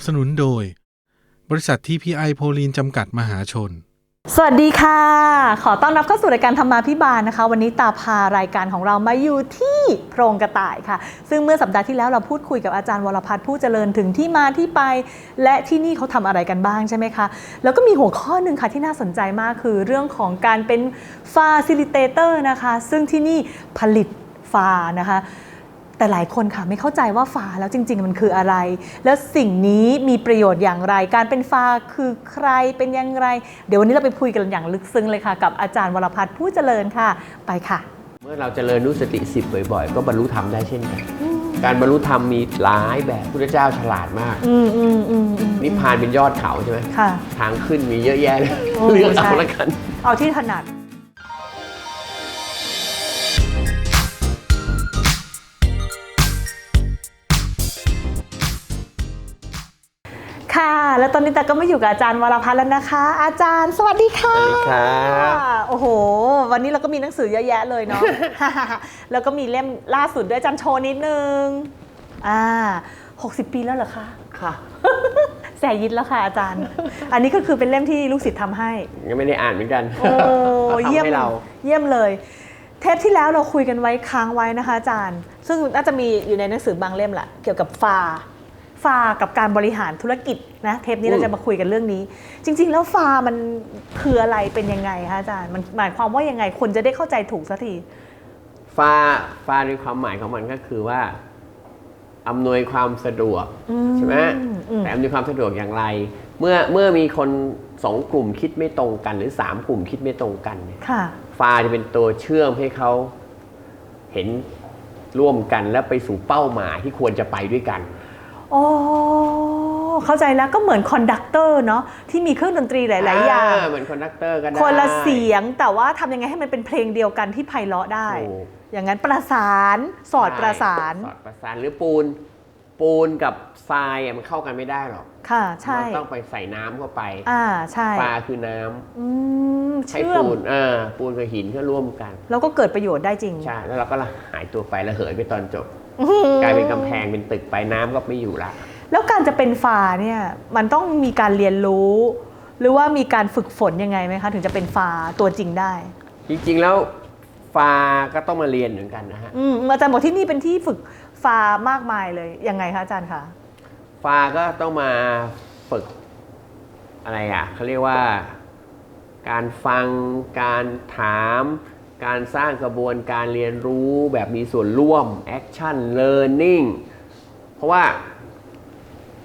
สนับสนุนโดย บริษัทที่พีไอโพลีนจำกัดมหาชน สวัสดีค่ะ ขอต้อนรับเข้าสู่รายการธรรมาพิบาลนะคะ วันนี้ตาพารายการของเรามาอยู่ที่โพรงกระต่ายค่ะ ซึ่งเมื่อสัปดาห์ที่แล้วเราพูดคุยกับอาจารย์วรพัฒน์ผู้เจริญถึงที่มาที่ไป และที่นี่เขาทำอะไรกันบ้างใช่ไหมคะ แล้วก็มีหัวข้อหนึ่งค่ะที่น่าสนใจมากคือเรื่องของการเป็นฟาซิลิเตเตอร์นะคะ ซึ่งที่นี่ผลิตฟานะคะ แต่หลายคนค่ะไม่เข้าใจว่าฟาแล้วจริง ๆ มันคืออะไร แล้วสิ่งนี้มีประโยชน์อย่างไร การเป็นฟาคือใครเป็นอยังไงเดี๋ยววันนี้เราไปคุยกันอย่างลึกซึ้งเลยค่ะ กับอาจารย์วรพัฒน์ผู้เจริญค่ะ ไปค่ะ เมื่อเราเจริญนุสติสิบบ่อย ๆ ก็บรรลุธรรมได้เช่นกันการบรรลุธรรมมีหลายแบบพุทธเจ้าฉลาดมากอืมอืมอืมอืมนิพพานเป็นยอดเขาใช่ไหมค่ะทางขึ้นมีเยอะแยะเลยโอ้เลือกใช่เอาละกัน เอาที่ถนัด แล้วตอนนี้แต่ก็มาอยู่กับอาจารย์วรพัฒน์แล้วนะคะ อาจารย์สวัสดีค่ะสวัสดีครับโอ้โห วันนี้เราก็มีหนังสือเยอะแยะเลยเนาะแล้วก็มีเล่มล่าสุดด้วยอาจารย์โชว์นิดนึงอ่า60ปีแล้วเหรอคะค่ะแสยิดแล้วค่ะอาจารย์ อันนี้ก็คือเป็นเล่มที่ลูกศิษย์ทำให้ยังไม่ได้อ่านเหมือนกันโอ้เขาทำเยี่ยมให้เราเยี่ยมเลยเทปที่แล้วเราคุยกันไว้ค้างไว้นะคะอาจารย์ ซึ่งน่าจะมีอยู่ในหนังสือบางเล่มแหละเกี่ยวกับฟา ฟากับการบริหารธุรกิจนะเทปนี้เราจะมาคุยกันเรื่องนี้ จริง ๆ แล้วฟามันคืออะไรเป็นยังไงคะอาจารย์มันหมายความว่ายังไงคนจะได้เข้าใจถูกสักทีฟ้าฟ้าในความหมายของมันก็คือว่าอำนวยความสะดวกอืมใช่ไหมอืมแต่อำนวยความสะดวกอย่างไร เมื่อเมื่อมีคนสองกลุ่มคิดไม่ตรงกัน หรือสามกลุ่มคิดไม่ตรงกันเนี่ยค่ะฟ้าจะเป็นตัวเชื่อมให้เขาเห็นร่วมกันและไปสู่เป้าหมายที่ควรจะไปด้วยกัน โอ้เข้าใจแล้วก็เหมือนคอนดักเตอร์เนาะที่มีเครื่องดนตรีหลาย ๆ อย่าง เหมือนคอนดักเตอร์ก็ได้คนละเสียงแต่ว่าทำยังไงให้มันเป็นเพลงเดียวกันที่ไพเราะได้ถูกอย่างนั้นประสานสอดประสาน สอดประสานหรือปูน ปูนกับทรายอะมันเข้ากันไม่ได้หรอก ค่ะใช่มันต้องไปใส่น้ำเข้าไป อ่าใช่ปลาคือน้ำอืมใช้เชื่อมปูนเออปูนกับหินก็ร่วมกัน แล้วก็เกิดประโยชน์ได้จริงใช่แล้วเราก็ละหายตัวไปแล้วเหยไปตอนจบอื้อหือ กลายเป็นกำแพงเป็นตึกไปน้ำก็ไม่อยู่ละ แล้วการจะเป็นฟาเนี่ยมันต้องมีการเรียนรู้ หรือว่ามีการฝึกฝนยังไงไหมคะ ถึงจะเป็นฟาตัวจริงได้ จริงๆแล้วฟ้าก็ต้องมาเรียนเหมือนกันนะฮะ อืมอาจารย์บอกที่นี่เป็นที่ฝึกฟามากมายเลยยังไงคะอาจารย์คะฟ้าก็ต้องมาฝึกอะไรอะเขาเรียกว่า การฟังการถาม การสร้างกระบวนการเรียนรู้แบบมีส่วนร่วม action learning เพราะว่า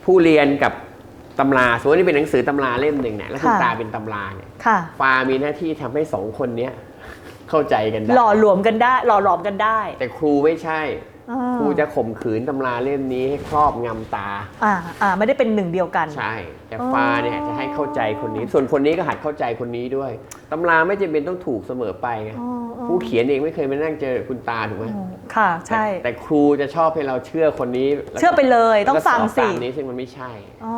ผู้เรียนกับตำราสมมตินี่เป็นหนังสือตำราเล่มหนึ่งเนี่ยแล้วคุณค่ะตาเป็นตำราเนี่ยค่ะฟ้ามีหน้าที่ทำให้สองคนเนี้ยเข้าใจกันได้หล่อหลวมกันได้หล่อหลอมกันได้ แต่ครูไม่ใช่อ่า ครูจะข่มขืนตำราเล่มนี้ให้ครอบงำตา อ่าอ่าไม่ได้เป็นหนึ่งเดียวกัน ใช่ แต่อ๋อฟ้าเนี่ยจะให้เข้าใจคนนี้ ส่วนคนนี้ก็หัดเข้าใจคนนี้ด้วยตำราไม่จำเป็นต้องถูกเสมอไปไงอ๋ออ๋อผู้เขียนเองไม่เคยมานั่งเจอคุณตาถูกไหมอืมค่ะ ใช่แต่แต่ครูจะชอบให้เราเชื่อคนนี้แล้วก็เชื่อไปเลยต้องแล้วก็ฟังสบสิตามนี้ซึ่งมันไม่ใช่อ๋อ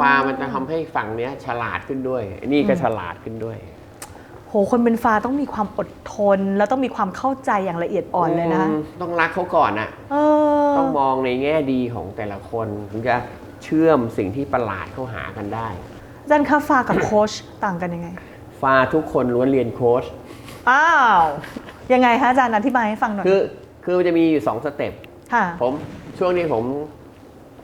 ฟ้ามันจะทำให้ฝั่งเนี้ยฉลาดขึ้นด้วย นี่ก็ฉลาดขึ้นด้วย โหคนเป็นฟ้าต้องมีความอดทน แล้วต้องมีความเข้าใจอย่างละเอียดอ่อนเลยนะมต้องรักเขาก่อนอะเออต้องมองในแง่ดีของแต่ละคนถึงจะเชื่อมสิ่งที่ประหลาดเข้าหากันได้อาจารย์คะฟ้ากับโค้ชต่างกันยังไง ฟ้าทุกคนล้วนเรียนโค้ชอ้าวยังไงคะอาจารย์อธิบายให้ฟังหน่อยคือคือมันจะมีอยู่2สเต็ปค่ะผมช่วงนี้ผม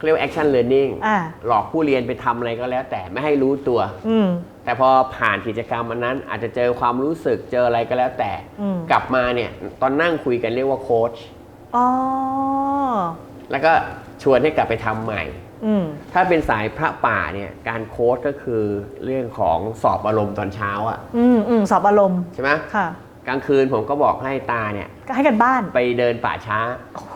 เรียกว่า action learning อ่าหลอกผู้เรียนไปทำอะไรก็แล้ว แต่ไม่ให้รู้ตัว อืม แต่พอผ่านกิจกรรมอันนั้นอาจจะเจอความรู้สึกเจออะไรก็แล้วแต่ อืม กลับมาเนี่ยตอนนั่งคุยกันเรียกว่าโค้ชอ๋อ แล้วก็ชวนให้กลับไปทำใหม่ อืม ถ้าเป็นสายพระป่าเนี่ยการโค้ชก็คือเรื่องของสอบอารมณ์ตอนเช้าอะอืมอืมสอบอารมณ์ ใช่ไหมค่ะ กลางคืนผมก็บอกให้ตาเนี่ยก็ให้กันบ้าน ไปเดินป่าช้า โอ้โออออ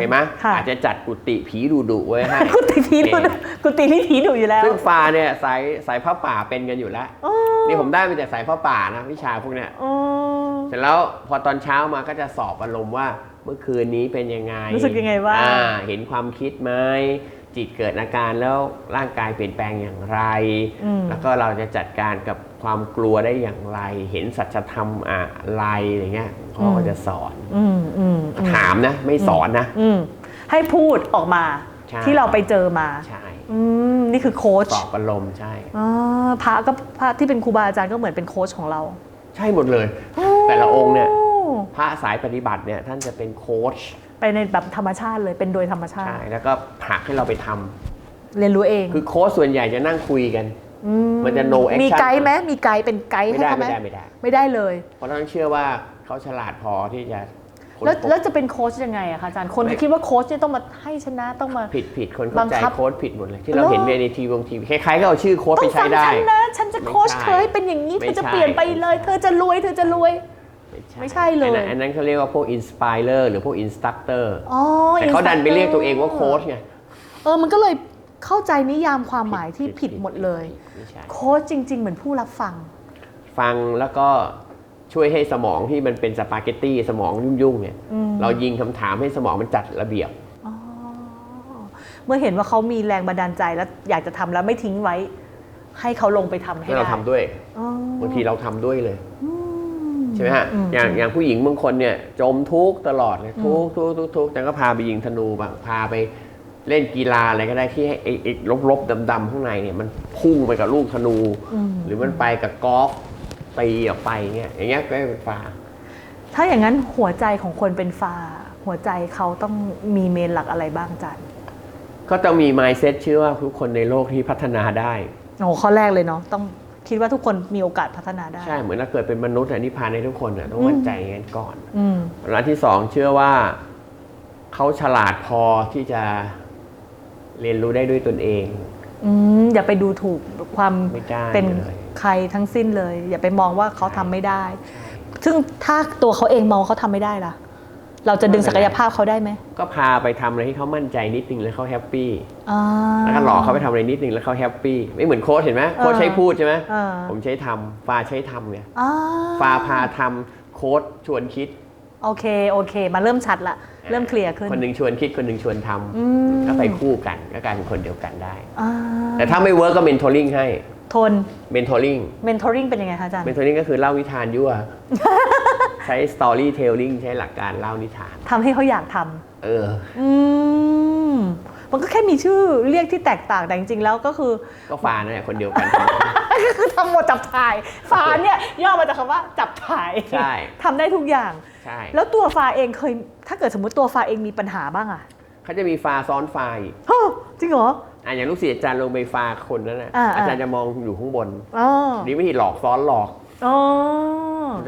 เห็นไหมค่ะอาจจะจัดกุฏิผีดุดุๆไว้ให้กุฏิผีดุนี่กุฏินี่ผีดุอยู่แล้วซึ่งฟ้าเนี่ยสายสายพระป่าเป็นกันอยู่แล้ว อ๋อนี่ผมได้มาจากสายพระป่านะวิชาพวกเนี้ย อ๋อเสร็จแล้วพอตอนเช้ามาก็จะสอบอารมณ์ว่าเมื่อคืนนี้เป็นยังไงรู้สึกยังไงบ้าง อ่เห็นความคิดไหมจิตเกิดอาการแล้วร่างกายเปลี่ยนแปลงอย่างไร อืม แล้วก็เราจะจัดการกับ ความกลัวได้อย่างไร เห็นสัจธรรมอะไรอย่างเงี้ยพ่อก็จะสอนอืมอืมอืมถามนะ ไม่สอนนะอืมให้พูดออกมาใช่ที่เราไปเจอมาใช่อืมนี่คือโค้ชสอบอารมณ์ใช่อ๋อพระก็พระที่เป็นครูบาอาจารย์ก็เหมือนเป็นโค้ชของเรา ใช่หมดเลย แต่ละองค์เนี่ยโพระสายปฏิบัติเนี่ยท่านจะเป็นโค้ชไปในแบบธรรมชาติเลยเป็นโดยธรรมชาติใช่แล้วก็ผลักให้เราไปทำเรียนรู้เอง คือโค้ชส่วนใหญ่จะนั่งคุยกัน มันจะ no action มีไกด์ไหมมีไกด์เป็นไกด์ไม่ให้ได้เขาไหมไม่ได้ไม่ได้ ไม่ได้เลย เพราะเราต้องเชื่อว่าเขาฉลาดพอที่จะค้นแล้วพบแล้วจะเป็นโค้ชยังไงอะคะอาจารย์คนไม่คิดว่าโค้ชเนี่ยต้องมาให้ชนะต้องมา ผิดผิดคนเข้าบังใจคับโค้ชผิดหมดเลย ที่เราเหรอเห็นในทีวงทีวีใครๆก็เอาชื่อโค้ชต้อไปงใช้ฟังได้ ฉันนะ ฉันจะไม่โค้ชใช่เธอให้เป็นอย่างนี้ไม่เธอจะใช่ เปลี่ยนไปเลย เธอจะรวยเธอจะรวย ไม่ใช่เลย อันนั้นอันนั้นเขาเรียกว่าพวกอินสปายเลอร์หรือพวกอินสตัคเตอร์อ๋อแต่เขาดันไปเรียกตัวเองว่าโค้ชไง เออมันก็เลย เข้าใจนิยามความหมายที่ผิดหมดเลยไม่ใช่โค้ชจริง ๆ เหมือนผู้รับฟัง ฟังแล้วก็ช่วยให้สมองที่มันเป็นสปาเกตตี้สมองยุ่งๆเนี่ยอืมเรายิงคำถามให้สมองมันจัดระเบียบอ๋อเมื่อเห็นว่าเขามีแรงบันดาลใจแล้วอยากจะทำแล้วไม่ทิ้งไว้ ให้เขาลงไปทำให้ให้เราได้ทำด้วยอ๋อบางทีเราทำด้วยเลยอืมใช่ไหมฮะอืมอย่างอย่างผู้หญิงบางคนเนี่ย จมทุกข์ตลอดเลยทุกข์ทุกข์ทุกข์ทุกข์แต่ก็พาไปยิงธนูบ้างพาไป เล่นกีฬาอะไรก็ได้ที่ให้ไอ้ไอ้ลบๆดำๆข้างในเนี่ยมันพุ่งไปกับลูกธนู อืม หรือมันไปกับกอล์ฟตีออกไปเงี้ยอย่างเงี้ยก็เป็นฟ้าถ้าอย่างนั้นหัวใจของคนเป็นฟ้า หัวใจเขาต้องมีเมนหลักอะไรบ้างอาจารย์ก็ต้องมี mindset เชื่อว่าทุกคนในโลกที่พัฒนาได้ โอ้โหข้อแรกเลยเนาะต้องคิดว่าทุกคนมีโอกาสพัฒนาได้ ใช่เหมือนถ้าเกิดเป็นมนุษย์อะนิพพานในทุกคนอะต้องมั่นใจอย่างนั้นก่อน อืมอันที่สองเชื่อว่าเขาฉลาดพอที่จะ เรียนรู้ได้ด้วยตนเองอืมอย่าไปดูถูกความไม่ได้เป็นเลยใครทั้งสิ้นเลย อย่าไปมองว่าเขาทำไม่ได้ ซึ่งถ้าตัวเขาเองมองเขาทำไม่ได้ล่ะ เราจะดึงศักยภาพเขาได้ไหมก็พาไปทำอะไรที่เขามั่นใจนิดนึงแล้วเขาแฮปปี้อ่า แล้วก็หลอกเขาไปทำอะไรนิดนึงแล้วเขาแฮปปี้ไม่เหมือนโค้ชเห็นไหมโค้ชเออใช้พูดใช่ไหมเออผมใช้ทำฟ้าใช้ทำเนี่ย อ่าฟ้าพาทำโค้ชชวนคิด โอเคโอเค มาเริ่มชัดละ เริ่มเคลียร์ขึ้น คนหนึ่งชวนคิดคนหนึ่งชวนทอืมำก็ไปคู่กันก็กลายเป็นคนเดียวกันได้อ่าแต่ถ้าไม่เวิร์กก็เมนทอริงให้ ทนเมนทอริงเมนทอริงเป็นยังไงคะอาจารย์เมนทอริงก็คือเล่านิทานยั่วใช้สตอรี่เทลลิงใช้หลักการเล่านิทานทำให้เขาอยากทำเอออื มมันก็แค่มีชื่อเรียกที่แตกต่างแต่จริงๆแล้วก็คือ ก็ฟานั่นแหละคนเดียวกัน ก็คือทำหมดจับถ่ายฟาเนี่ยย่อมาจากคำว่าจับถ่ายใช่ ทำได้ทุกอย่าง ใช่แล้วตัวฟาเองเคย ถ้าเกิดสมมติตัวฟาเองมีปัญหาบ้างอะเขาจะมีฟาซ้อนฟาอีกฮะจริงเหรอ อะอย่างลูกศิษย์อาจารย์ลงไปฟาคนนั้นน่ะอ่าๆ อาจารย์จะมองอยู่ข้างบนอ๋อนี่วิธีหลอกซ้อนหลอก อ๋อ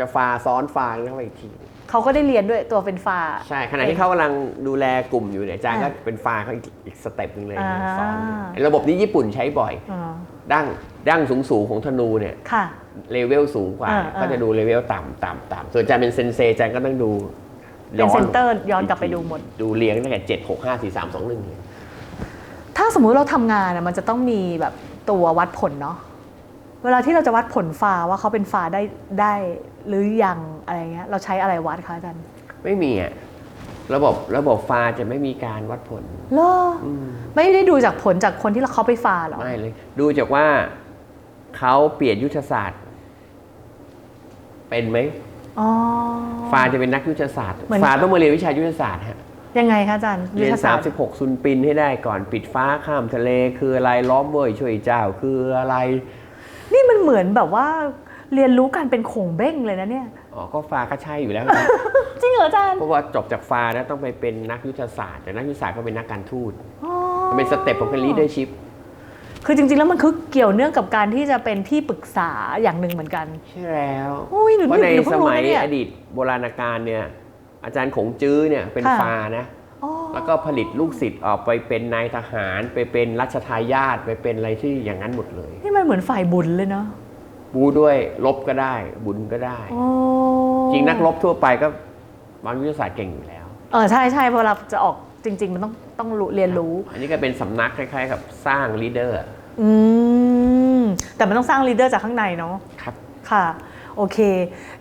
จะฟาซ้อนฟาเข้าไปอีกที เขาก็ได้เรียนด้วยตัวเป็นฟาใช่ขณะที่เขากำลังดูแลกลุ่มอยู่เนี่ยอาจารย์ก็อ่าเป็นฟาเขาอีกอีกสเต็ปหนึงเลยอ่า สอนไอ้ระบบนี้ญี่ปุ่นใช้บ่อย อ๋อดั้งดั้งสูงสูงๆของธนูเนี่ยค่ะ เลเวลสูงกว่า อ่าอ่า ก็จะดูเลเวลต่ำต่ำต่ำส่วนอาจารย์เป็นเซนเซอาจารย์ก็ต้องดูเป็นเซนเตอร์ย้อนกลับไปดูหมด ดูเรียงตั้งแต่เจ็ดหกห้าสี่สามสองหนึ่ง ถ้าสมมุติเราทำงานอะมันจะต้องมีแบบตัววัดผลเนาะ เวลาที่เราจะวัดผลฟาว่าเขาเป็นฟาได้ได้หรือยังอะไรเงี้ยเราใช้อะไรวัดคะอาจารย์ไม่มีอะระบบระบบฟาจะไม่มีการวัดผลเหรอไม่ได้ดูจากผลจากคนที่เขาไปฟาเหรอไม่เลย ดูจากว่าเขาเปลี่ยนยุทธศาสตร์ เป็นไหมอ๋อ ฟาจะเป็นนักยุทธศาสตร์ เหมือน ฟาต้องมาเรียนวิชายุทธศาสตร์ฮะยังไงคะอาจารย์เรียนยุทธศสต36ซุนปินให้ได้ก่อนปิดฟ้าข้ามทะเล คืออะไรล้อมเว่ยช่วยเจ้า คืออะไร นี่มันเหมือนแบบว่าเรียนรู้การเป็นโขงเบ้งเลยนะเนี่ย อ๋อ ก็ฟาก็ใช่อยู่แล้วนะ จริงเหรออาจารย์เพราะว่าจบจากฟาแล้วต้องไปเป็นนักยุทธศาสตร์แต่นักยุทธศาสตร์ก็เป็นนักการทูตอ๋อมันเป็นสเต็ปของการ leadership คือจริงๆแล้วมันคือเกี่ยวเนื่องกับการที่จะเป็นที่ปรึกษาอย่างหนึ่งเหมือนกันใช่แล้วอุ้ยหนูเพราะในหนูเพิ่สงรู้มัยนะเนี่ย อดีตโบราณกาลเนี่ย อาจารย์ขงจื้อเนี่ยเป็นค่ะ ฟานะอ๋อ แล้วก็ผลิตลูกศิษย์ออกไปเป็นนายทหาร ไปเป็นรัชทายาทไปเป็นอะไรที่อย่างนั้นหมดเลย นี่มันเหมือนฝ่ายบุญเลยเนาะบูด้วยลบก็ได้บุญก็ได้โอ้จริงนักรบทั่วไปก็วางยุทธศาสตร์เก่งอยู่แล้ว เออใช่ใช่เพอเราจะออกจริง ๆ มันต้องต้องรู้เรียนรู้ อันนี้ก็เป็นสำนักคล้ายๆกับสร้างลีดเดอร์อืมแต่มันต้องสร้างลีดเดอร์จากข้างในเนาะครับค่ะ โอเค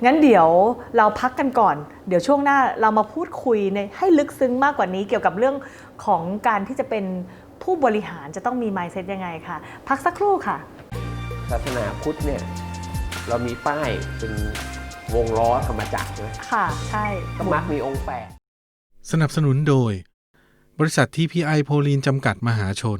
งั้นเดี๋ยวเราพักกันก่อน เดี๋ยวช่วงหน้าเรามาพูดคุยในให้ลึกซึ้งมากกว่านี้เกี่ยวกับเรื่องของการที่จะเป็นผู้บริหารจะต้องมี mindset ยังไงค่ะ พักสักครู่ค่ะ ศาสนาพุทธเนี่ยเรามีป้ายเป็นวงล้อธรรมจักรใช่ไหมค่ะ ใช่ก็มักมีองค์แปดสนับสนุนโดยบบริษัทที่พีไอโพลีนจำกัดมหาชน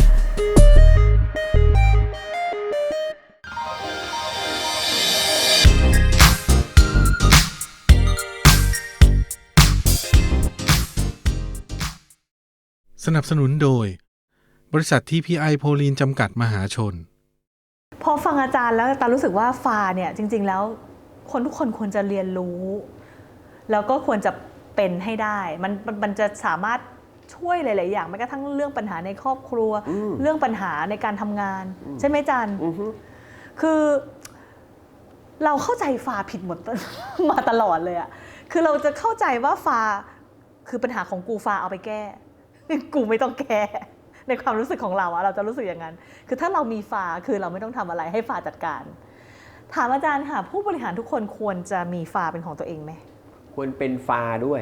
สนับสนุนโดย บริษัทที่พีไอโพลีนจำกัดมหาชน พอฟังอาจารย์แล้วตารู้สึกว่าฟาเนี่ยจริง ๆ แล้วคนทุกคนควรจะเรียนรู้ แล้วก็ควรจะเป็นให้ได้ มันมันมันจะสามารถช่วยหลาย ๆ อย่างแม้กระทั่งเรื่องปัญหาในครอบครัวอืมเรื่องปัญหาในการทำงาน ใช่ไหมอาจารย์อือฮึคือ เราเข้าใจฟาผิดหมดมาตลอดเลยอะคือเราจะเข้าใจว่าฟาคือปัญหาของกูฟาเอาไปแก้ กูไม่ต้องแก้ในความรู้สึกของเราอะเราจะรู้สึกอย่างนั้น คือถ้าเรามีฟาคือเราไม่ต้องทำอะไรให้ฟาจัดการ ถามอาจารย์ค่ะ ผู้บริหารทุกคนควรจะมีฟาเป็นของตัวเองไหมควรเป็นฟาด้วย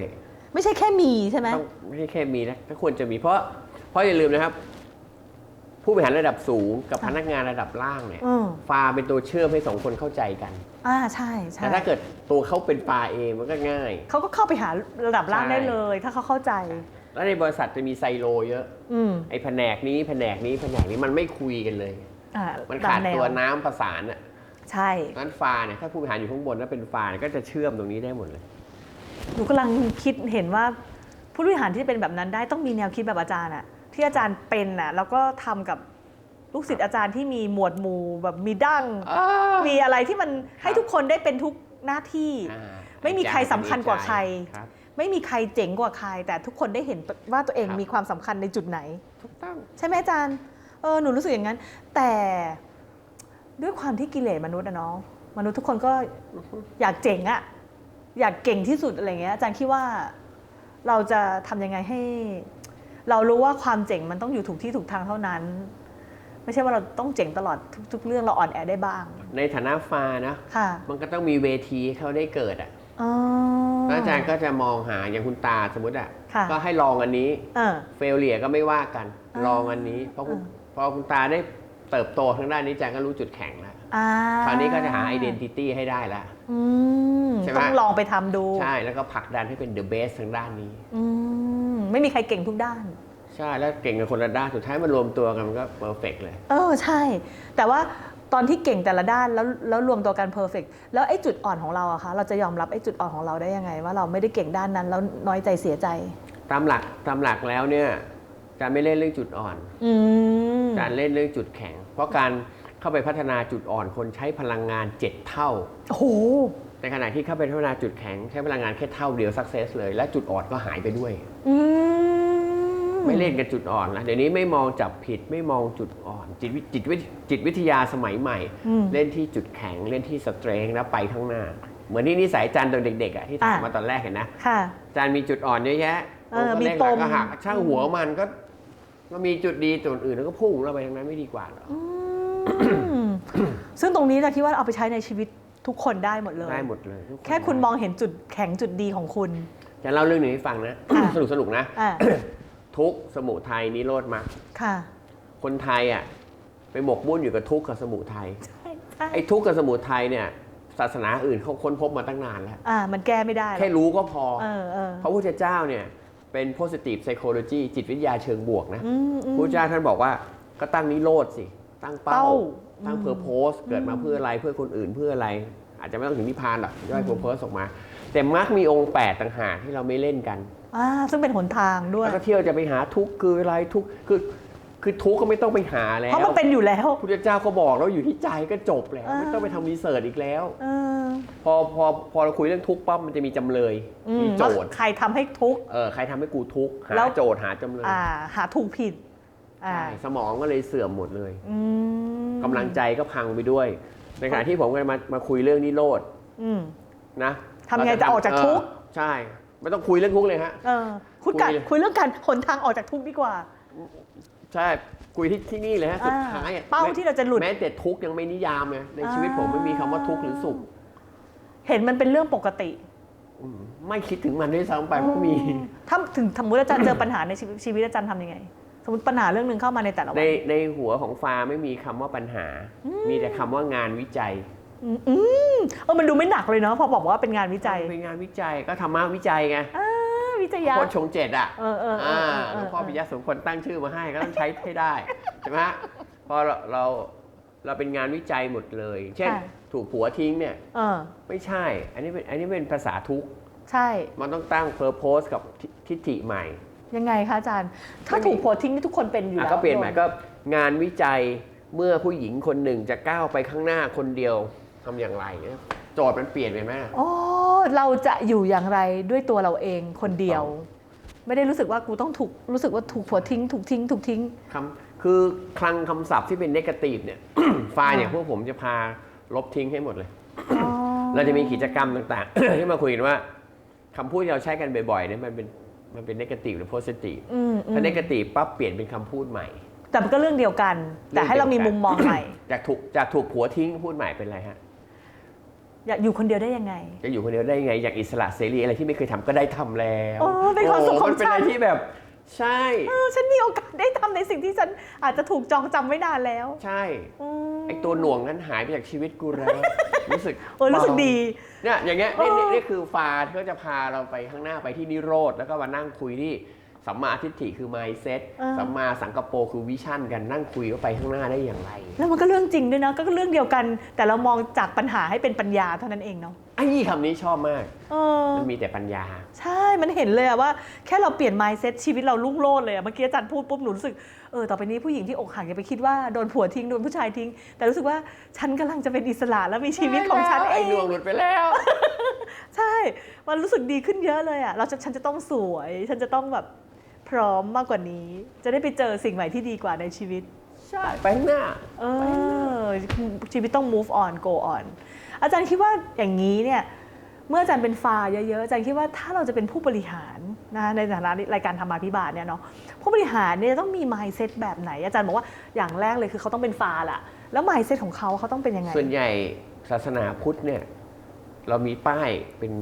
ไม่ใช่แค่มีใช่ไหมต้องไม่ใช่แค่มีนะก็ควรจะมีเพราะเพราะอย่าลืมนะครับ ผู้บริหารระดับสูงกับพนักงานระดับล่างเนี่ยอืมฟาเป็นตัวเชื่อมให้สองคนเข้าใจกันอ่าใช่ใช่แต่ถ้าเกิดตัวเขาเป็นฟาเองมันก็ง่ายเขาก็เข้าไปหาระดับล่างใช่ได้เลย ถ้าเขาเข้าใจ แล้วในบริษัทจะมีไซโลเยอะ อืม ไอ้แผนกนี้แผนกนี้แผนกนี้มันไม่คุยกันเลย อ่ามันขาดตแตัวน้ำประสานอะใช่นั้นฟาเนี่ยถ้าผู้บริหารอยู่ข้างบนแล้วเป็นฟาเนี่ยก็จะเชื่อมตรงนี้ได้หมดเลย หนูกำลังคิดเห็นว่า ผู้บริหารที่เป็นแบบนั้นได้ต้องมีแนวคิดแบบอาจารย์อะที่อาจารย์เป็นอะแล้วก็ทำกับลูกศิษย์อาจารย์ที่มีหมวดหมู่แบบมีดั้ง มีอะไรที่มันให้ทุกคนได้เป็นทุกหน้าที่ อ่าไม่มีใครสำคัญกว่าใคร ครับ ไม่มีใครเจ๋งกว่าใคร แต่ทุกคนได้เห็นว่าตัวเองครับมีความสำคัญในจุดไหนถูกต้องใช่ไหมอาจารย์เออหนูรู้สึกอย่างนั้น แต่ด้วยความที่กิเลสมนุษย์อะเนาะมนุษย์ทุกคนก็อยากเจ๋งอะอยากเก่งที่สุดอะไรเงี้ยอาจารย์คิดว่าเราจะทำยังไงให้ เรารู้ว่าความเจ๋งมันต้องอยู่ถูกที่ถูกทางเท่านั้น ไม่ใช่ว่าเราต้องเจ๋งตลอดทุก ๆ เรื่องเราอ่อนแอได้บ้าง ในฐานะฟานะค่ะมันก็ต้องมีเวทีให้เขาได้เกิดอะอ๋อ แล้วอาจารย์ก็จะมองหาอย่างคุณตาสมมติอะค่ะก็ให้ลองอันนี้เออ เฟลเลียก็ไม่ว่ากัน อ่าลองอันนี้เพราะคุณอ่าพอคุณตาได้เติบโตทางด้านนี้อาจารย์ก็รู้จุดแข็งแล้วอ่าคราวนี้ก็จะหาไอดีนิตี้ให้ได้แล้ว อืมใช่ไหม ต้องลองไปทำดูใช่แล้วก็ผลักดันให้เป็นเดอะเบสทางด้านนี้ อืมไม่มีใครเก่งทุกด้าน ใช่แล้วเก่งกับคนละด้านสุดท้ายมันรวมตัวกันมันก็เพอร์เฟกเลย เออใช่ แต่ว่า ตอนที่เก่งแต่ละด้านแล้วแล้วรวมตัวกันเพอร์เฟกแล้วไอ้จุดอ่อนของเราอะคะเราจะยอมรับไอ้จุดอ่อนของเราได้ยังไง ว่าเราไม่ได้เก่งด้านนั้นแล้วน้อยใจเสียใจ ตามหลักตามหลักแล้วเนี่ยอาจารย์ไม่เล่นเรื่องจุดอ่อนอืมอาจารย์เล่นเรื่องจุดแข็ง เพราะการเข้าไปพัฒนาจุดอ่อนคนใช้พลังงาน7เท่าโอ้โหในขณะที่เข้าไปพัฒนาจุดแข็งใช้พลังงานแค่เท่าเดียวสักเซสเลย และจุดอ่อนก็หายไปด้วย อืม ไม่เล่นกับจุดอ่อนแล้วเดี๋ยวนี้ไม่มองจับผิดไม่มองจุดอ่อน จิตวิจิตวิจิตวิทยาสมัยใหม่อืมเล่นที่จุดแข็งเล่นที่สเตรงแล้วไปข้างหน้า เหมือนที่นิสัยอาจารย์ตอนเด็กๆอะที่ถามอะมาตอนแรกเห็นนะค่ะอาจารย์มีจุดอ่อนเยอะแยะเออก็มีเล่นปหลัมงก็หักช่างหัวมันก็ก็มีจุดดีจุดอื่นแล้วก็พุ่งเราไปทางนั้นไม่ดีกว่าเหรออืมซึ่งตรงนี้จะคิดว่าเอาไปใช้ในชีวิตทุกคนได้หมดเลยได้หมดเลยทุกนแค่คุณได้มองเห็นจุดแข็งจุดดีของคุณจะเล่าเรื่องหนึ่งให้ฟังนะค่ะสนุกสนุกๆนะอ่า ทุกข์สมุทัยนิโรธมรรคค่ะ คนไทยอะไปหมกมุ่นอยู่กับทุกข์กับสมุทัยใช่ใช่ไอ้ทุกข์กับสมุทัยเนี่ย ศาสนาอื่นเขาค้นพบมาตั้งนานแล้วอ่า มันแก้ไม่ได้หรอกแค่รู้ก็พอเออเออพระพุทธเจ้าเนี่ยเป็น positive psychology จิตวิทยาเชิงบวกนะอืมอืมพระพุทธเจ้าท่านบอกว่าก็ตั้งนิโรธสิ ตั้งเป้าเป้าตั้งอืมเพอร์โพสเกิดมาเพื่ออะไรเพื่อคนอื่นเพื่ออะไร อาจจะไม่ต้องถึงนิพพานหรอกย่อยเพอร์โพสออกมา แต่มักมีองค์แปดต่างหากที่เราไม่เล่นกัน อ่าซึ่งเป็นหนทางด้วย แล้วก็เที่ยวจะไปหาทุกข์คืออะไรทุกข์คือคือทุกข์ก็ไม่ต้องไปหาแล้วเพราะมันเป็นอยู่แล้วพุทธเจ้าก็บอกแล้วอยู่ที่ใจก็จบแล้วอ่าไม่ต้องไปทำรีเสิร์ชอีกแล้ว เออพอพอพอเราคุยเรื่องทุกข์ปั๊บมันจะมีจำเลยอืมีมโจว่าทย์ใครทำให้ทุกข์ เออใครทำให้กูทุกข์หาแล้ว โจทย์หาจำเลยอ่า หาถูกผิด อ่าใช่สมองก็เลยเสื่อมหมดเลยอืมกำลังใจก็พังไปด้วย ในขณะที่ผมกำลังมามาคุยเรื่องนิโรธอืม นะทำยังไงจะออกจากทุกข์ เออใช่ ไม่ต้องคุยเรื่องทุกข์เลยฮะ เออคุยกันคุย คุยเรื่องการหนทางออกจากทุกข์ดีกว่า ใช่คุยที่ที่นี่เลยฮะอ่าสุดท้ายอะเป้าที่เราจะหลุด แม้แต่ทุกข์ยังไม่นิยามไงในชีวิตผมไม่มีคำว่าทุกข์หรือสุขเห็นมันเป็นเรื่องปกติอืมไม่คิดถึงมันด้วยซ้ำไปเพราะมี ถ้าถึงสมมติอาจารย์เจอปัญหาในชีวิตชีวิตอาจารย์ทำยังไง สมมติปัญหาเรื่องหนึ่งเข้ามาในแต่ละวัในน ในหัวของฟ้าไม่มีคำว่าปัญหา มีแต่คำว่างานวิจัย อืมอืมเออมันดูไม่หนักเลยเนาะพอบอกว่าเป็นงานวิจัยเป็นงานวิจัยก็ธรรมะวิจัยไงอ่าวิจัยยะโคตรชงเจ็ดอะเออเออเออเออเออหลวงพ่อปิยะสมควรตั้งชื่อมาให้ก็ต้องใช้ให้ได้ใช่ไหมฮะพอเราเราเราเป็นงานวิจัยหมดเลย เช่น ถูกผัวทิ้งเนี่ยเออไม่ใช่ อันนี้เป็นอันนี้เป็นภาษาทุกข์ใช่ มันต้องตั้งเพอร์โพสกับทิทิฏฐิใหม่ ยังไงคะอาจารย์ ถ้าไม่มีถูกผัวทิ้งนี่ทุกคนเป็นอยู่อะแล้วก็เปลี่ยนใหม่ก็งานวิจัยเมื่อผู้หญิงคนหนึ่งจะก้าวไปข้างหน้าคนเดียว ทำอย่างไรเนี่ยโจทย์มันเปลี่ยนไปไหมอ๋อเราจะอยู่อย่างไรด้วยตัวเราเองคนเดียว ไม่ได้รู้สึกว่ากูต้องถูกรู้สึกว่าถูกผัวทิ้ง ถูกทิ้ง ถูกทิ้งคำคือคลังคำศัพท์ที่เป็นเนกาทีฟเนี่ยไฟล์อย่างพวกผมจะพาลบทิ้งให้หมดเลย เราจะมีกิจกรรมต่างๆที่มาคุยกันว่าคำพูดที่เราใช้กันบ่อยๆเนี่ยมันเป็นมันเป็นเนกาทีฟหรือโพสิทีฟอืมอืมถ้าเนกาทีฟปั๊บเปลี่ยนเป็นคำพูดใหม่ แต่มันก็เรื่องเดียวกัน แต่ให้เรามีมุมมองใหม่ จากถูกจากถูกผัวทิ้งพูดใหม่เป็นอะไรฮะ อยากอยู่คนเดียวได้ยังไง จะอยู่คนเดียวได้ยังไงอยากอิสระเสรีอะไรที่ไม่เคยทำก็ได้ทำแล้วโอ้เป็นความสุขของโมันเป็นอะไรฉันที่แบบใช่เออฉันมีโอกาสได้ทำในสิ่งที่ฉันอาจจะถูกจองจำไว้นานแล้วใช่อืมไอตัวหน่วงนั้นหายไปจากชีวิตกูแล้วรู้สึกเออรู้สึกเบา ดี เนี่ยอย่างเงี้ยนี่เออนี่นี่คือฟาที่จะพาเราไปข้างหน้าไปที่นิโรธแล้วก็มานั่งคุยที่ สัมมาทิฏฐิคือ mindset สัมมาสังกปรคือวิชั่นกันนั่งคุยว่าไปข้างหน้าได้อย่างไรแล้วมันก็เรื่องจริงด้วยนะก็เรื่องเดียวกัน แต่เรามองจากปัญหาให้เป็นปัญญาเท่านั้นเองเนาะไอ้คำนี้ชอบมาก เออ มันมีแต่ปัญญา ใช่ มันเห็นเลยอะว่าแค่เราเปลี่ยน mindset ชีวิตเราลุ่งโลดเลยอะเมื่อกี้อาจารย์พูดปุ๊บหนูรู้สึก เออ ต่อไปนี้ผู้หญิงที่อกหักอย่าไปคิดว่าโดนผัวทิ้งโดนผู้ชายทิ้ง แต่รู้สึกว่าฉันกำลังจะเป็นอิสระและมีชีวิตของฉันเอไอ้งหน่วงหลุดไปแล้ว ใช่ มันรู้สึกดีขึ้นเยอะเลยอะเราจะฉันจะต้องสวย ฉันจะต้องแบบ พร้อมมากกว่านี้ จะได้ไปเจอสิ่งใหม่ที่ดีกว่าในชีวิต ใช่ไปข้างหน้าเออชีวิตต้อง move on go on อาจารย์คิดว่าอย่างนี้เนี่ยเมื่ออาจารย์เป็นฟาเยอะๆอาจารย์คิดว่าถ้าเราจะเป็นผู้บริหารนะในฐานะรายการธรรมาภิบาลเนี่ยเนาะผู้บริหารเนี่ยต้องมี mindset แบบไหน อาจารย์บอกว่าอย่างแรกเลยคือเขาต้องเป็นฟาละแล้ว mindset ของเขาเขาต้องเป็นยังไง ส่วนใหญ่ศาสนาพุทธเนี่ยเรามีป้ายเป็น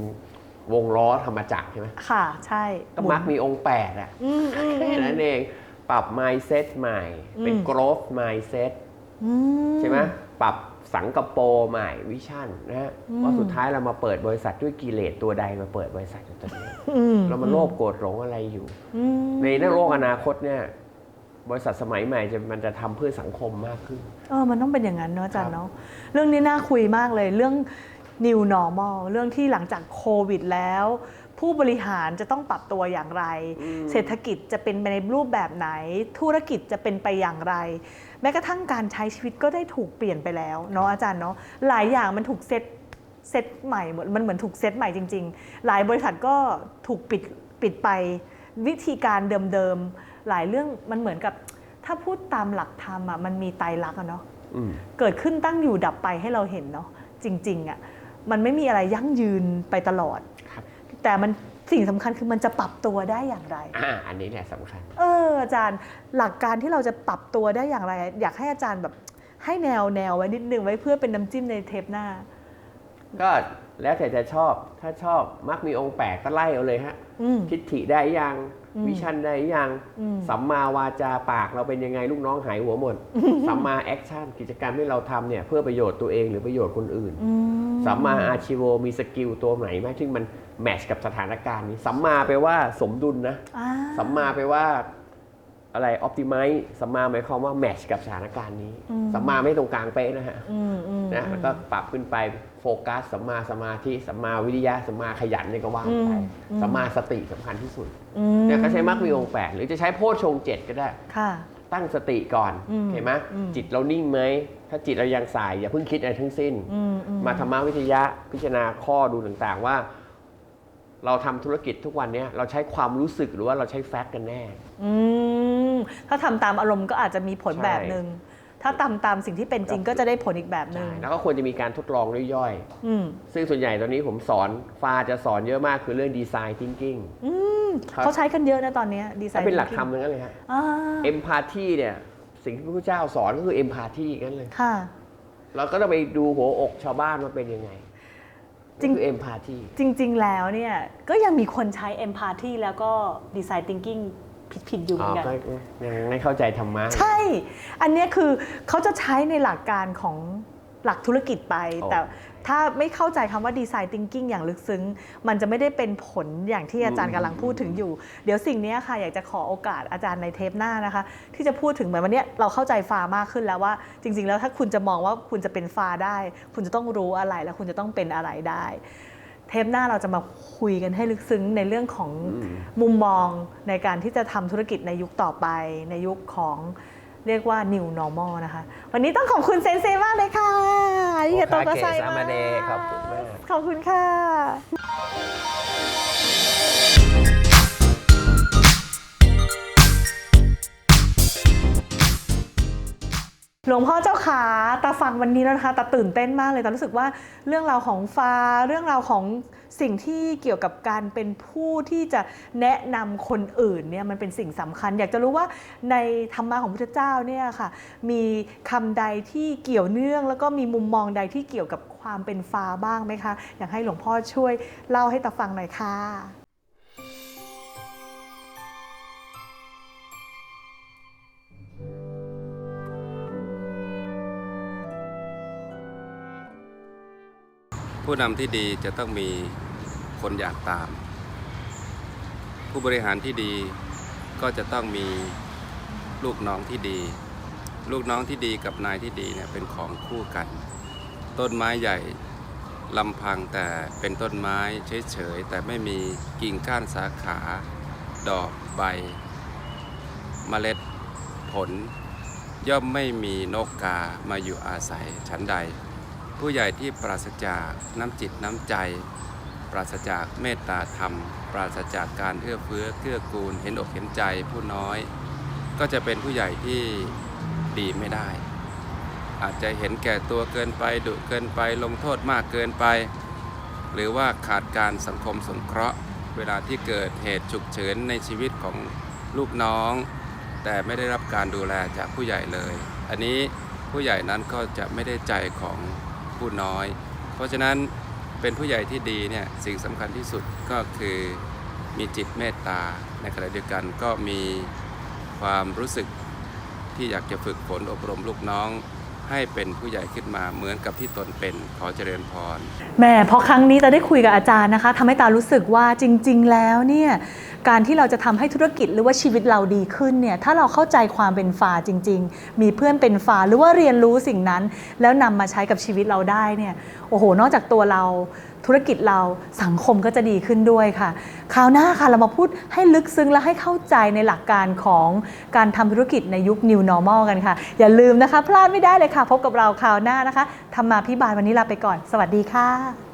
วงล้อธรรมจักรใช่ไหมค่ะ ใช่ก็มักมีองค์แปดอะอืมอืมแค่นั้นเองปรับ mindset ใหม่ เป็นอืม growth mindset อืใช่ไหมปรับสังกโปรใหม่วิชั่นนะฮะเพราะสุดท้ายเรามาเปิดบริษัทด้วยกิเลสตัวใดมาเปิดบริษัทอยู่ตัวนี้อืมเรามาโลภโกรธหลงอะไรอยู่ อืมในโลกอนาคตเนี่ย บริษัทสมัยใหม่จะมันจะทำเพื่อสังคมมากขึ้น เออมันต้องเป็นอย่างนั้นเนอะอาจารครัย์บเนาะเรื่องนี้น่าคุยมากเลยเรื่อง new normal เรื่องที่หลังจากโควิดแล้ว ผู้บริหารจะต้องปรับตัวอย่างไร เศรษฐกิจจะเป็นไปในรูปแบบไหน ธุรกิจจะเป็นไปอย่างไร แม้กระทั่งการใช้ชีวิตก็ได้ถูกเปลี่ยนไปแล้วเนาะอาจารย์เนาะหลายอย่างมันถูกเซตเซตใหม่หมดมันเหมือนถูกเซตใหม่จริง ๆ หลายบริษัทก็ถูกปิดปิดไปวิธีการเดิมๆ หลายเรื่องมันเหมือนกับถ้าพูดตามหลักธรรมอะมันมีไตรลักษณ์อะเนาะอืมเกิดขึ้นตั้งอยู่ดับไปให้เราเห็นเนาะจริง ๆอะ่ะ มันไม่มีอะไรยั่งยืนไปตลอดครับแต่มันสิ่งสำคัญคือมันจะปรับตัวได้อย่างไรอ่าอันนี้แหละสำคัญ เอออาจารย์หลักการที่เราจะปรับตัวได้อย่างไร อยากให้อาจารย์แบบให้แนวแนวไว้นิดนึงไว้เพื่อเป็นน้ำจิ้มในเทปหน้า ก็ แล้วแต่จะชอบถ้าชอบมักมีองค์แปดก็ไล่เอาเลยฮะอืมทิฏฐิได้ยังอืมวิชั่นได้ยังอืมสัมมาวาจาปากเราเป็นยังไงลูกน้องหายหัวหมดสัมมาแอคชั่นกิจกรรมที่เราทำเนี่ยเพื่อประโยชน์ตัวเองหรือประโยชน์คนอื่นอืมสัมมาอาชีโวมีสกิลตัวไหนไหมที่มันแมทชกับสถานการณ์นี้สัมมาแปลว่าสมดุลนะอ่าสัมมาแปลว่าอะไรออ t ติ i z e สัมมาหมายความว่าแมทชกับสถานการณ์นี้สัมมาไม่ตรงกลางเป๊ะนะฮะอืมอืมนะแล้วก็ปรับขึ้นไปโฟ กัสสัมมาสมาธิสัมมาวิริยะสัมมาขยันเนี่ยก็ว่าไปสัมมาสติสำคัญที่สุดอืมเนี่ยก็ใช้มรรคมีองค์แปดหรือจะใช้โพชฌงค์เจ็ดก็ได้ค่ะตั้งสติก่อนอืมเห็นไหมอืมจิตเรานิ่งไหม ถ้าจิตเรายังสาย อย่าเพิ่งคิดอะไรทั้งสิ้นอืมอืมมาธรรมวิทยะพิจารณาข้อดูต่างๆว่า เราทำธุรกิจทุกวันเนี้ยเราใช้ความรู้สึกหรือว่าเราใช้แฟกต์กันแน่อืมถ้าทำตามอารมณ์ก็อาจจะมีผลใช่แบบหนึ่ง ถ้าตามตามสิ่งที่เป็นจริงก็จะได้ผลอีกแบบหนึ่งใช่แล้วก็ควรจะมีการทดลองย่อยอืมๆซึ่งส่วนใหญ่ตอนนี้ผมสอนฟ้าจะสอนเยอะมากคือเรื่องดีไซน์ทิงกิ้งอืมครับเขาใช้กันเยอะนะตอนเนี้ดีไซถ้าน์เป็นหลักธรรมทั้งนั้นเลยฮะอ่าเอ็มพาธีเนี่ย สิ่งที่พระพุทธเจ้าสอนก็คือเอ็มพาธีกันเลยค่ะเราก็ต้องไปดูหัวอกชาวบ้านว่าเป็นยังไงจริงนี่คือเอ็มพาธีจริง ๆ แล้วเนี่ยก็ยังมีคนใช้ empathy แล้วก็ design thinking ผิดๆอยู่เหอ๋มืออนกัน ก็ยังไม่เข้าใจธรรมะ ใช่ อันเนี้ยคือเขาจะใช้ในหลักการของหลักธุรกิจไป โอ้ แต่ถ้าไม่เข้าใจคำว่า design thinking อย่างลึกซึ้ง มันจะไม่ได้เป็นผลอย่างที่อาจารย์กำลังพูดถึงอยู่ เดี๋ยวสิ่งเนี้ยค่ะ อยากจะขอโอกาสอาจารย์ในเทปหน้านะคะ ที่จะพูดถึงเหมือนวันเนี้ยเราเข้าใจฟามากขึ้นแล้วว่า จริง ๆ แล้วถ้าคุณจะมองว่าคุณจะเป็นฟาได้ คุณจะต้องรู้อะไรแล้วคุณจะต้องเป็นอะไรได้ เทปหน้าเราจะมาคุยกันให้ลึกซึ้งในเรื่องของอืมมุมมองในการที่จะทำธุรกิจในยุคต่อไป ในยุคของเรียกว่า new normal นะคะ วันนี้ต้องขอบคุณเซนเซมากเลยค่ะอาริกาโตกัสไซโอคาเกะซามาเดะขอบคุณมากขอบคุณค่ะ หลวงพ่อเจ้าขาตาฟังวันนี้แล้วนะคะตาตื่นเต้นมากเลยตารู้สึกว่าเรื่องราวของฟ้า เรื่องราวของสิ่งที่เกี่ยวกับการเป็นผู้ที่จะแนะนำคนอื่นเนี่ยมันเป็นสิ่งสำคัญ อยากจะรู้ว่าในธรรมะของพุทธเจ้าเนี่ยค่ะมีคำใดที่เกี่ยวเนื่อง แล้วก็มีมุมมองใดที่เกี่ยวกับความเป็นฟ้าบ้างไหมคะ อยากให้หลวงพ่อช่วยเล่าให้ตาฟังหน่อยค่ะ ผู้นำที่ดีจะต้องมีคนอยากตาม ผู้บริหารที่ดีก็จะต้องมีลูกน้องที่ดี ลูกน้องที่ดีกับนายที่ดีเนี่ยเป็นของคู่กัน ต้นไม้ใหญ่ลำพังแต่เป็นต้นไม้เฉยๆแต่ไม่มีกิ่งก้านสาขา ดอกใบเมล็ดผล ย่อมไม่มีนกกามาอยู่อาศัยชั้นใด ผู้ใหญ่ที่ปราศจากน้ำจิตน้ำใจ ปราศจากเมตตาธรรม ปราศจากการเอื้อเฟื้อเกื้อกูล เห็นอกเห็นใจผู้น้อย ก็จะเป็นผู้ใหญ่ที่ดีไม่ได้ อาจจะเห็นแก่ตัวเกินไปดุเกินไปลงโทษมากเกินไป หรือว่าขาดการสังคมสงเคราะห์ เวลาที่เกิดเหตุฉุกเฉินในชีวิตของลูกน้อง แต่ไม่ได้รับการดูแลจากผู้ใหญ่เลย อันนี้ผู้ใหญ่นั้นก็จะไม่ได้ใจของ ผู้น้อย เพราะฉะนั้นเป็นผู้ใหญ่ที่ดีเนี่ยสิ่งสำคัญที่สุดก็คือมีจิตเมตตาในขณะเดียวกันก็มีความรู้สึกที่อยากจะฝึกฝนอบรมลูกน้อง ให้เป็นผู้ใหญ่ขึ้นมาเหมือนกับที่ตนเป็นขอเจริญพรแม่พอครั้งนี้จะได้คุยกับอาจารย์นะคะทำให้ตารู้สึกว่าจริง ๆ แล้วเนี่ย การที่เราจะทำให้ธุรกิจหรือว่าชีวิตเราดีขึ้นเนี่ยถ้าเราเข้าใจความเป็นฟ้าจริง ๆ มีเพื่อนเป็นฟ้าหรือว่าเรียนรู้สิ่งนั้น แล้วนำมาใช้กับชีวิตเราได้เนี่ยโอ้โห นอกจากตัวเราธุรกิจเราสังคมก็จะดีขึ้นด้วยค่ะ คราวหน้าค่ะเรามาพูดให้ลึกซึ้งและให้เข้าใจในหลักการของการทำธุรกิจในยุค New Normal กันค่ะ อย่าลืมนะคะ พลาดไม่ได้เลยค่ะ พบกับเราคราวหน้านะคะธรรมาพิบาลวันนี้ลาไปก่อน สวัสดีค่ะ